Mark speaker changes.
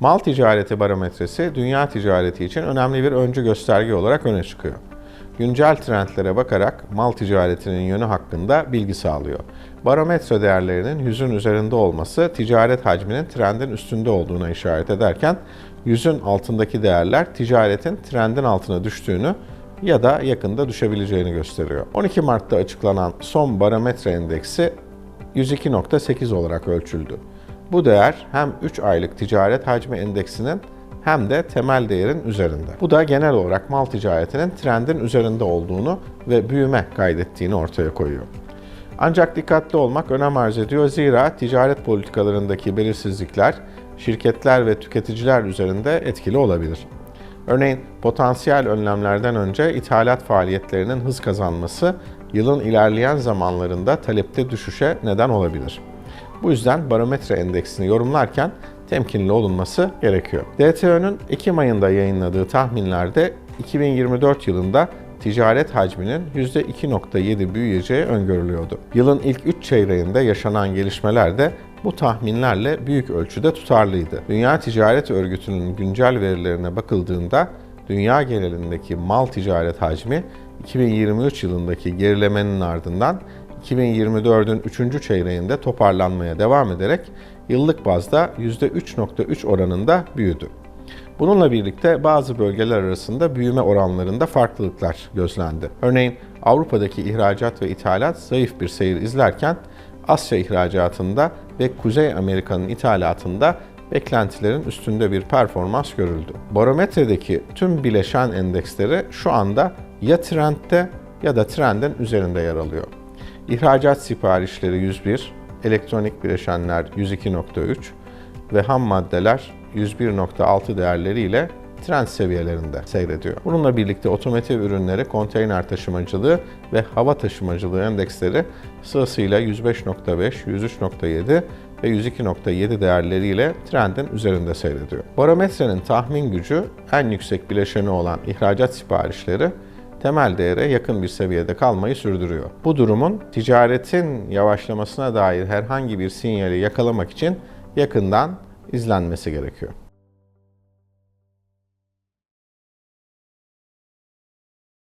Speaker 1: Mal ticareti barometresi dünya ticareti için önemli bir öncü gösterge olarak öne çıkıyor. Güncel trendlere bakarak mal ticaretinin yönü hakkında bilgi sağlıyor. Barometre değerlerinin 100'ün üzerinde olması ticaret hacminin trendin üstünde olduğuna işaret ederken 100'ün altındaki değerler ticaretin trendin altına düştüğünü ya da yakında düşebileceğini gösteriyor. 12 Mart'ta açıklanan son barometre endeksi 102.8 olarak ölçüldü. Bu değer hem 3 aylık ticaret hacmi endeksinin hem de temel değerin üzerinde. Bu da genel olarak mal ticaretinin trendin üzerinde olduğunu ve büyüme kaydettiğini ortaya koyuyor. Ancak dikkatli olmak önem arz ediyor zira ticaret politikalarındaki belirsizlikler şirketler ve tüketiciler üzerinde etkili olabilir. Örneğin potansiyel önlemlerden önce ithalat faaliyetlerinin hız kazanması yılın ilerleyen zamanlarında talepte düşüşe neden olabilir. Bu yüzden barometre endeksini yorumlarken temkinli olunması gerekiyor. DTÖ'nün Ekim ayında yayınladığı tahminlerde 2024 yılında ticaret hacminin %2.7 büyüyeceği öngörülüyordu. Yılın ilk 3 çeyreğinde yaşanan gelişmeler de bu tahminlerle büyük ölçüde tutarlıydı. Dünya Ticaret Örgütü'nün güncel verilerine bakıldığında dünya genelindeki mal ticaret hacmi 2023 yılındaki gerilemenin ardından 2024'ün 3. çeyreğinde toparlanmaya devam ederek yıllık bazda %3.3 oranında büyüdü. Bununla birlikte bazı bölgeler arasında büyüme oranlarında farklılıklar gözlendi. Örneğin Avrupa'daki ihracat ve ithalat zayıf bir seyir izlerken Asya ihracatında ve Kuzey Amerika'nın ithalatında beklentilerin üstünde bir performans görüldü. Barometredeki tüm bileşen endeksleri şu anda ya trendde ya da trendin üzerinde yer alıyor. İhracat siparişleri 101, elektronik bileşenler 102.3 ve ham maddeler 101.6 değerleriyle trend seviyelerinde seyrediyor. Bununla birlikte otomotiv ürünleri, konteyner taşımacılığı ve hava taşımacılığı endeksleri sırasıyla 105.5, 103.7 ve 102.7 değerleriyle trendin üzerinde seyrediyor. Barometrenin tahmin gücü en yüksek bileşeni olan ihracat siparişleri temel değere yakın bir seviyede kalmayı sürdürüyor. Bu durumun ticaretin yavaşlamasına dair herhangi bir sinyali yakalamak için yakından izlenmesi gerekiyor.